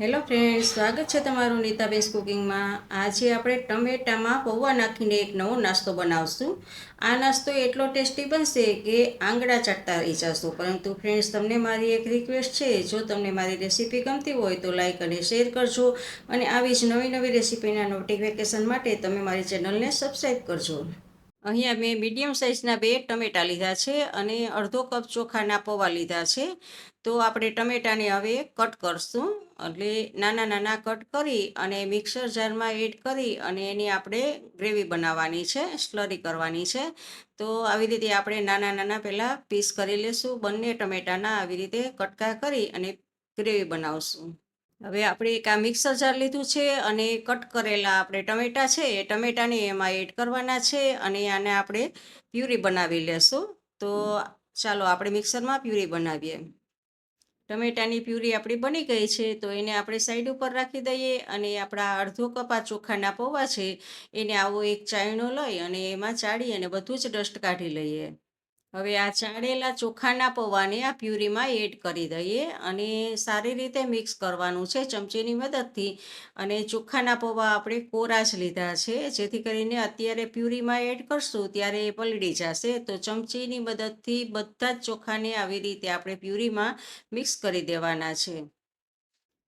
Hello friends સ્વાગત છે તમારું નીતાબેન્સ કુકિંગમાં. આજે આપણે ટમેટામાં પૌવા નાખીને એક નવો નાસ્તો બનાવશું. આ નાસ્તો એટલો ટેસ્ટી બનશે કે આંગળા ચટતા રહી જશો. પરંતુ ફ્રેન્ડ્સ તમને મારી એક રિક્વેસ્ટ છે. જો તમને મારી રેસીપી ગમતી હોય તો લાઇક અને શેર કરજો અને આવી જ નવી નવી રેસીપીના નોટિફિકેશન માટે તમે મારી ચેનલને સબસ્ક્રાઈબ કરજો. અહીંયા મેં મીડિયમ સાઇઝના બે ટમેટા લીધા છે અને અડધો કપ ચોખાના પૌવા લીધા છે. તો આપણે ટમેટાને હવે કટ કરશું. એટલે નાના નાના કટ કરી અને મિક્સર જારમાં એડ કરી અને એની આપણે ગ્રેવી બનાવવાની છે સ્લરી કરવાની છે. તો આવી રીતે આપણે નાના નાના પહેલાં પીસ કરી લેશું. બંને ટમેટાના આવી રીતે કટકા કરી અને ગ્રેવી બનાવશું. હવે આપણે એક આ મિક્સર જાર લીધું છે અને કટ કરેલા આપણે ટમેટા છે, એ ટમેટાને એમાં એડ કરવાના છે અને આને આપણે પ્યુરી બનાવી લેશું. તો ચાલો આપણે મિક્સરમાં પ્યુરી બનાવીએ. ટમેટાની પ્યુરી આપણી બની ગઈ છે, તો એને આપણે સાઈડ ઉપર રાખી દઈએ અને આપણા અડધો કપ ચોખાના પૌવા છે, એને આવો એક ચાયણો લઈ અને એમાં ચાળી અને બધું જ ડસ્ટ કાઢી લઈએ. હવે આ ચાળેલા ચોખાના પૌવાને આ પ્યુરીમાં એડ કરી દઈએ અને સારી રીતે મિક્સ કરવાનું છે ચમચીની મદદથી. અને ચોખાના પૌવા આપણે કોરા જ લીધા છે, જેથી કરીને અત્યારે પ્યુરીમાં એડ કરશું ત્યારે એ પલળી જશે. તો ચમચીની મદદથી બધા જ ચોખાને આવી રીતે આપણે પ્યુરીમાં મિક્સ કરી દેવાના છે.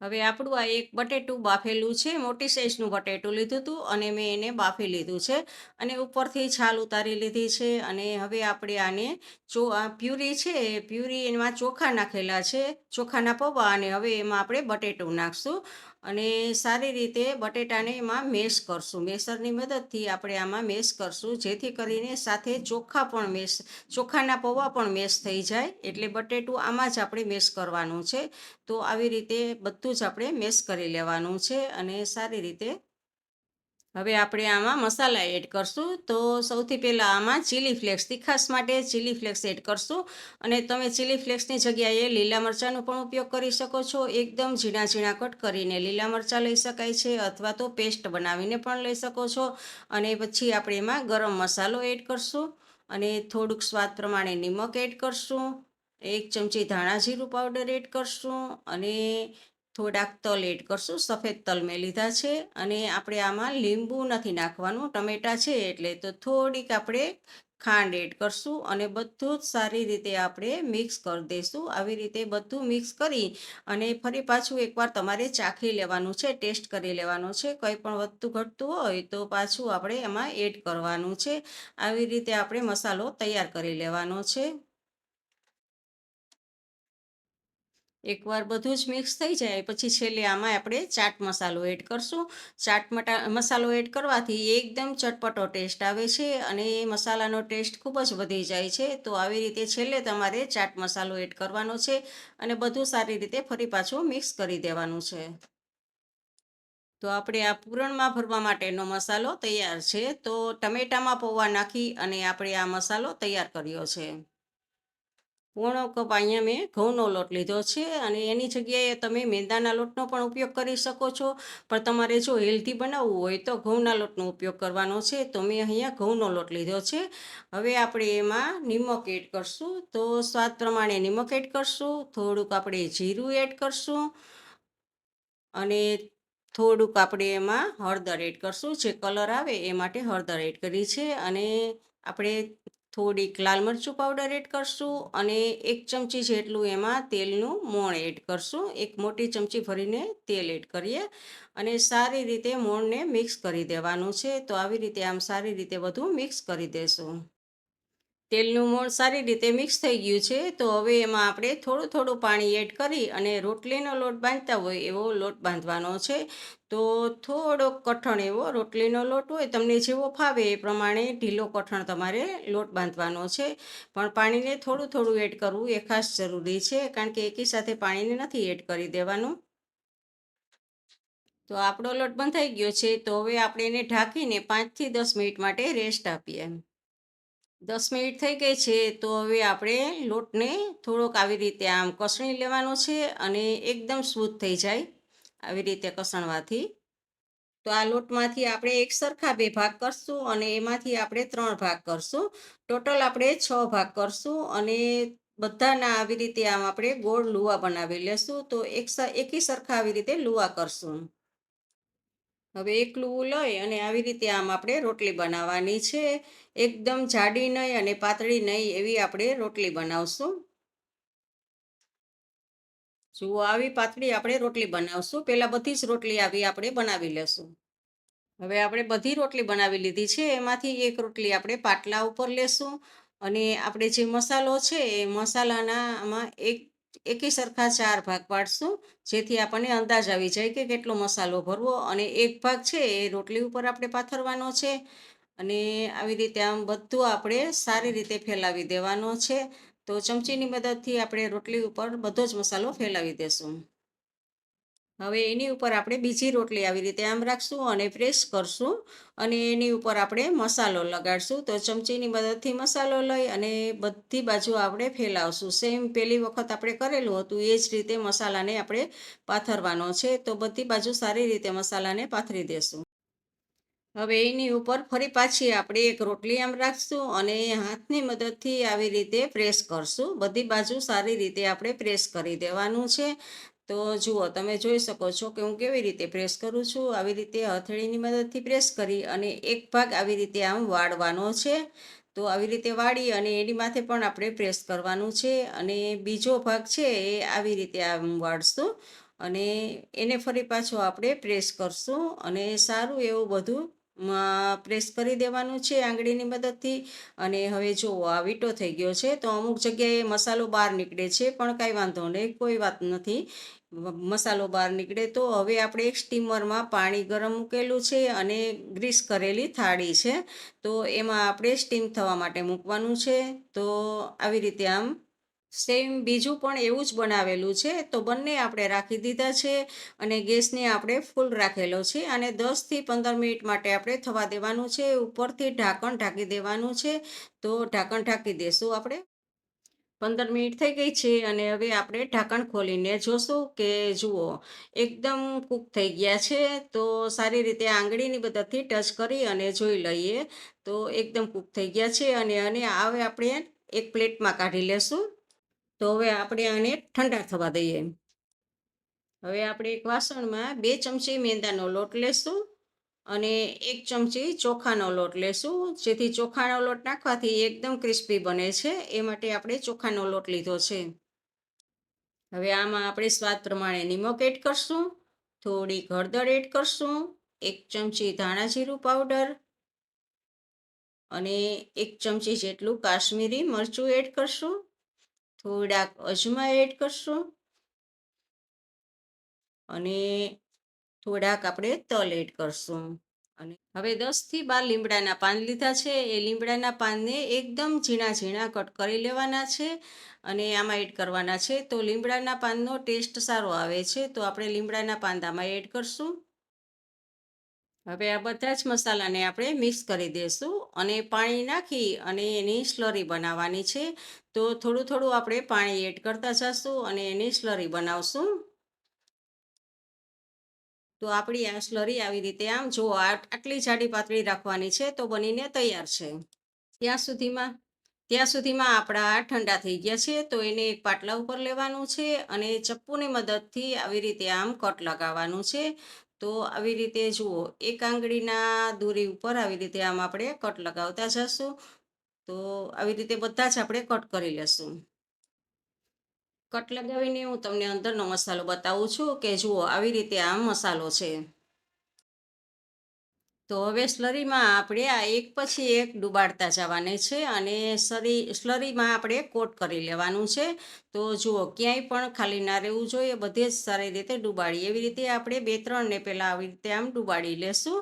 હવે આપણું આ એક બટેટું બાફેલું છે, મોટી સાઇઝનું બટેટું લીધું હતું અને મેં એને બાફી લીધું છે અને ઉપરથી છાલ ઉતારી લીધી છે અને હવે આપણે આને ચો આ પ્યુરી છે પ્યુરી એમાં ચોખા નાખેલા છે, ચોખાના પૌવા અને હવે એમાં આપણે બટેટું નાખશું. અને સારી રીતે બટેટાને એમાં મેશ કરશું. મેસરની મદદથી આપણે આમાં મેશ કરશું, જેથી કરીને સાથે ચોખા પણ મેશ, ચોખાના પૌવા પણ મેશ થઈ જાય. એટલે બટેટું આમાં જ આપણે મેશ કરવાનું છે. તો આવી રીતે બધું જ આપણે મેશ કરી લેવાનું છે અને સારી રીતે હવે આપણે આમાં મસાલા એડ કરશું. તો સૌથી પહેલાં આમાં ચીલી ફ્લેક્સ તીખાસ માટે ચીલી ફ્લેક્સ એડ કરશું. અને તમે ચીલી ફ્લેક્સની જગ્યાએ લીલા મરચાંનો પણ ઉપયોગ કરી શકો છો. એકદમ ઝીણા ઝીણા કટ કરીને લીલા મરચાં લઈ શકાય છે અથવા તો પેસ્ટ બનાવીને પણ લઈ શકો છો. અને પછી આપણે એમાં ગરમ મસાલો એડ કરશું અને થોડુંક સ્વાદ પ્રમાણે નિમક એડ કરશું. એક ચમચી ધાણા જીરું પાવડર એડ કરશું અને થોડાક તલ એડ કરશું, સફેદ તલ મેં લીધા છે અને આપણે આમાં લીંબુ નથી નાખવાનું, ટમેટાં છે એટલે તો થોડીક આપણે ખાંડ એડ કરશું અને બધું જ સારી રીતે આપણે મિક્સ કરી દઈશું આવી રીતે બધું મિક્સ કરી અને ફરી પાછું એકવાર તમારે ચાખી લેવાનું છે, ટેસ્ટ કરી લેવાનું છે. કંઈ પણ વધતું ઘટતું હોય તો પાછું આપણે એમાં એડ કરવાનું છે. આવી રીતે આપણે મસાલો તૈયાર કરી લેવાનો છે. એકવાર બધું જ મિક્સ થઈ જાય, પછી છેલ્લે આમાં આપણે ચાટ મસાલો એડ કરશું. ચાટ મસાલો એડ કરવાથી એકદમ ચટપટો ટેસ્ટ આવે છે અને એ મસાલાનો ટેસ્ટ ખૂબ જ વધી જાય છે. તો આવી રીતે છેલ્લે તમારે ચાટ મસાલો એડ કરવાનો છે અને બધું સારી રીતે ફરી પાછું મિક્સ કરી દેવાનું છે. તો આપણે આ પૂરણમાં ભરવા માટેનો મસાલો તૈયાર છે. તો ટમેટામાં પૌવા નાખી અને આપણે આ મસાલો તૈયાર કર્યો છે. પોણો કપ અહીંયા મેં ઘઉંનો લોટ લીધો છે અને એની જગ્યાએ તમે મેંદાના લોટનો પણ ઉપયોગ કરી શકો છો. પણ તમારે જો હેલ્ધી બનાવવું હોય તો ઘઉંના લોટનો ઉપયોગ કરવાનો છે. તો મેં અહીંયા ઘઉંનો લોટ લીધો છે. હવે આપણે એમાં નિમક એડ કરશું. તો સ્વાદ પ્રમાણે નિમક એડ કરશું. થોડુંક આપણે જીરું એડ કરશું. અને થોડુંક આપણે એમાં હળદર એડ કરશું. જે કલર આવે એ માટે હળદર એડ કરી છે. અને આપણે થોડીક લાલ મરચું પાવડર એડ કરશું અને એક ચમચી જેટલું એમાં તેલનું મોણ એડ કરશું. એક મોટી ચમચી ભરીને તેલ એડ કરીએ અને સારી રીતે મોણને મિક્સ કરી દેવાનું છે. તો આવી રીતે આમ સારી રીતે બધું મિક્સ કરી દેશું. તેલનું મોણ સારી રીતે મિક્સ થઈ ગયું છે, તો હવે એમાં આપણે થોડું થોડું પાણી એડ કરી અને રોટલીનો લોટ બાંધતા હોય એવો લોટ બાંધવાનો છે. તો થોડોક કઠણ એવો રોટલીનો લોટ હોય, તમને જેવો ફાવે એ પ્રમાણે ઢીલો કઠણ તમારે લોટ બાંધવાનો છે. પણ પાણીને થોડું થોડું એડ કરવું એ ખાસ જરૂરી છે, કારણ કે એકી સાથે પાણીને નથી એડ કરી દેવાનું. તો આપણો લોટ બંધાઈ ગયો છે, તો હવે આપણે એને ઢાંકીને પાંચથી દસ મિનિટ માટે રેસ્ટ આપીએ. દસ મિનિટ થઈ ગઈ છે, તો હવે આપણે લોટને થોડોક આવી રીતે આમ કસણી લેવાનો છે અને એકદમ સ્મૂથ થઈ જાય આવી રીતે કસણવાથી. તો આ લોટમાંથી આપણે એક સરખા બે ભાગ કરશું અને એમાંથી આપણે ત્રણ ભાગ કરશું. ટોટલ આપણે છ ભાગ કરશું અને બધાના આવી રીતે આમ આપણે ગોળ લુવા બનાવી લેશું. તો એક એકી સરખા આવી રીતે લુવા કરશું. હવે એકલું લઈ અને આવી રીતે આમ આપણે રોટલી બનાવવાની છે. એકદમ જાડી નહીં અને પાતળી નહીં એવી આપણે રોટલી બનાવશું. જુઓ, આવી પાતળી આપણે રોટલી બનાવશું. પહેલાં બધી જ રોટલી આવી આપણે બનાવી લેશું. હવે આપણે બધી રોટલી બનાવી લીધી છે. એમાંથી એક રોટલી આપણે પાટલા ઉપર લેશું અને આપણે જે મસાલો છે, એ મસાલાના આમાં એક એકી સરખા ચાર ભાગ પાડશું, જેથી આપણને અંદાજ આવી જાય કે કેટલો મસાલો ભરવો અને એક ભાગ છે એ રોટલી ઉપર આપણે પાથરવાનો છે. અને આવી રીતે આમ બધું આપણે સારી રીતે ફેલાવી દેવાનો છે. તો ચમચીની મદદથી આપણે રોટલી ઉપર બધો જ મસાલો ફેલાવી દેશું. હવે એની ઉપર આપણે બીજી રોટલી આવી રીતે આમ રાખશું અને પ્રેસ કરશું અને એની ઉપર આપણે મસાલો લગાડશું. તો ચમચીની મદદથી મસાલો લઈ અને બધી બાજુ આપણે ફેલાવશું. સેમ પહેલી વખત આપણે કરેલું હતું, એ જ રીતે મસાલાને આપણે પાથરવાનો છે. તો બધી બાજુ સારી રીતે મસાલાને પાથરી દેશું. હવે એની ઉપર ફરી પાછી આપણે એક રોટલી આમ રાખશું અને હાથની મદદથી આવી રીતે પ્રેસ કરશું. બધી બાજુ સારી રીતે આપણે પ્રેસ કરી દેવાનું છે. તો જુઓ, તમે જોઈ શકો છો કે હું કેવી રીતે પ્રેસ કરું છું. આવી રીતે હથેળીની મદદથી પ્રેસ કરી અને એક ભાગ આવી રીતે આમ વાળવાનો છે. તો આવી રીતે વાળી અને એની માથે પણ આપણે પ્રેસ કરવાનું છે અને બીજો ભાગ છે એ આવી રીતે આમ વાળશું અને એને ફરી પાછો આપણે પ્રેસ કરશું અને સારું એવું બધું પ્રેસ કરી દેવાનું છે આંગળીની મદદથી. અને હવે જો આ વીટો થઈ ગયો છે, તો અમુક જગ્યાએ મસાલો બહાર નીકળે છે, પણ કાંઈ વાંધો નહીં, કોઈ વાત નથી. મસાલો બહાર નીકળે તો હવે આપણે એક સ્ટીમરમાં પાણી ગરમ મૂકેલું છે અને ગ્રીસ કરેલી થાળી છે. તો એમાં આપણે સ્ટીમ થવા માટે મૂકવાનું છે. તો આવી રીતે આમ સેમ બીજું પણ એવું જ બનાવેલું છે. તો બંને આપણે રાખી દીધા છે અને ગેસને આપણે ફૂલ રાખેલો છે અને દસથી પંદર મિનિટ માટે આપણે થવા દેવાનું છે. ઉપરથી ઢાંકણ ઢાંકી દેવાનું છે. તો ઢાંકણ ઢાંકી દેશું આપણે. પંદર મિનિટ થઈ ગઈ છે અને હવે આપણે ઢાંકણ ખોલીને જોશું કે જુઓ, એકદમ કૂક થઈ ગયા છે. તો સારી રીતે આંગળીની મદદથી ટચ કરી અને જોઈ લઈએ. તો એકદમ કૂક થઈ ગયા છે અને અને હવે આપણે એક પ્લેટમાં કાઢી લેશું. તો હવે આપણે આને ઠંડા થવા દઈએ. હવે આપણે એક વાસણમાં બે ચમચી મેંદાનો લોટ લેશું અને એક ચમચી ચોખાનો લોટ લેશું. જેથી ચોખાનો લોટ નાખવાથી એકદમ ક્રિસ્પી બને છે. એ માટે આપણે ચોખાનો લોટ લીધો છે. હવે આમાં આપણે સ્વાદ પ્રમાણે નિમક એડ કરશું, થોડી હળદર એડ કરશું, એક ચમચી ધાણા જીરું પાવડર અને એક ચમચી જેટલું કાશ્મીરી મરચું એડ કરશું. થોડાક અજમા એડ કરશું. અને થોડાક આપણે તલ એડ કરશું. અને હવે દસથી બાર લીમડાના પાન લીધા છે. એ લીમડાના પાનને એકદમ ઝીણા ઝીણા કટ કરી લેવાના છે અને આમાં એડ કરવાના છે. તો લીમડાના પાનનો ટેસ્ટ સારો આવે છે. તો આપણે લીમડાના પાન આમાં એડ કરશું. હવે આ બધા જ મસાલાને આપણે મિક્સ કરી દઈશું અને પાણી નાખી અને એની સ્લરી બનાવવાની છે. તો થોડું થોડું આપણે પાણી એડ કરતા જઈશું અને એની સ્લરી બનાવશું. તો આપણી આ સ્લરી આવી રીતે આમ જો આટલી જાડી પાતળી રાખવાની છે તો બનીને તૈયાર છે. ત્યાં સુધીમાં ત્યાં સુધીમાં આપણા ઠંડા થઈ ગયા છે તો એને એક પાટલા ઉપર લેવાનું છે અને ચપ્પુની મદદથી આવી રીતે આમ કટ લગાવવાનું છે. તો આવી રીતે જુઓ, એક આંગળીના દૂરી ઉપર આવી રીતે આમ આપણે કટ લગાવતા જશું. તો આવી રીતે બધા જ આપણે કટ કરી લેશું. કટ લગાવીને હું તમને અંદરનો મસાલો બતાવું છું કે જુઓ, આવી રીતે આમ મસાલો છે. તો હવે સ્લરીમાં આપણે આ એક પછી એક ડુબાડતા જવાને છે અને સરી સ્લરીમાં આપણે કોટ કરી લેવાનું છે. તો જુઓ, ક્યાંય પણ ખાલી ના રહેવું જોઈએ, બધે જ સારી રીતે ડુબાડી એવી રીતે આપણે બે ત્રણને પહેલાં આવી રીતે આમ ડુબાડી લેશું.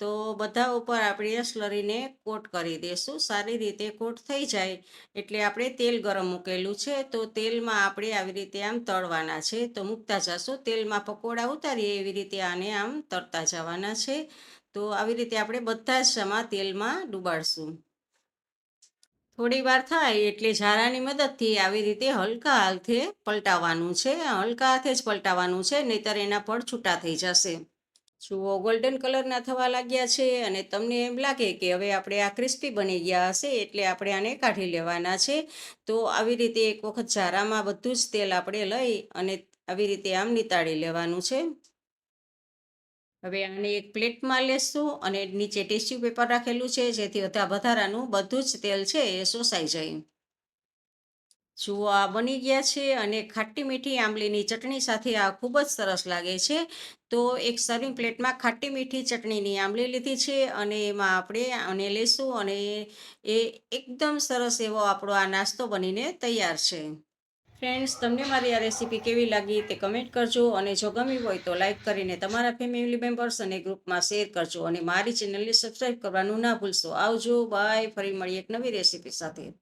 તો બધા ઉપર આપણે સ્લરીને કોટ કરી દઈશું સારી રીતે કોટ થઈ જાય. એટલે આપણે તેલ ગરમ મૂકેલું છે. તો તેલમાં આપણે આવી રીતે આમ તળવાના છે. તો મૂકતા જશું. તેલમાં પકોડા ઉતારીએ. એવી રીતે આને આમ તળતા જવાના છે. તો આવી રીતે આપણે બધા જ આમાં તેલમાં ડૂબાડશું. થોડી વાર થાય એટલે ઝારાની મદદથી આવી રીતે હલકા હાથે પલટાવવાનું છે. હલકા હાથે જ પલટાવવાનું છે, નહીતર એના પડ છૂટા થઈ જશે. જુઓ ગોલ્ડન કલરના થવા લાગ્યા છે અને તમને એમ લાગે કે હવે આપણે આ ક્રિસ્પી બની ગયા હશે એટલે આપણે આને કાઢી લેવાના છે. તો આવી રીતે એક વખત ઝારામાં બધું જ તેલ આપણે લઈ અને આવી રીતે આમ નિતાળી લેવાનું છે. હવે આને એક પ્લેટમાં લેશું અને નીચે ટિશ્યુ પેપર રાખેલું છે, જેથી વધારાનું બધું જ તેલ છે એ શોષાઈ જાય. જુઓ, આ બની ગયા છે અને ખાટી મીઠી આંબલીની ચટણી સાથે આ ખૂબ જ સરસ લાગે છે. તો એક સર્વિંગ પ્લેટમાં ખાટી મીઠી ચટણીની આંબલી લીધી છે અને એમાં આપણે આને લેશું અને એ એકદમ સરસ એવો આપણો આ નાસ્તો બનીને તૈયાર છે. ફ્રેન્ડ્સ તમને મારી આ રેસીપી કેવી લાગી તે કમેન્ટ કરજો અને જો ગમી હોય તો લાઇક કરીને તમારા ફેમિલી મેમ્બર્સ અને ગ્રુપમાં શેર કરજો અને મારી ચેનલને સબસ્ક્રાઈબ કરવાનું ના ભૂલશો. આવજો બાય ફરી મળી એક નવી રેસીપી સાથે.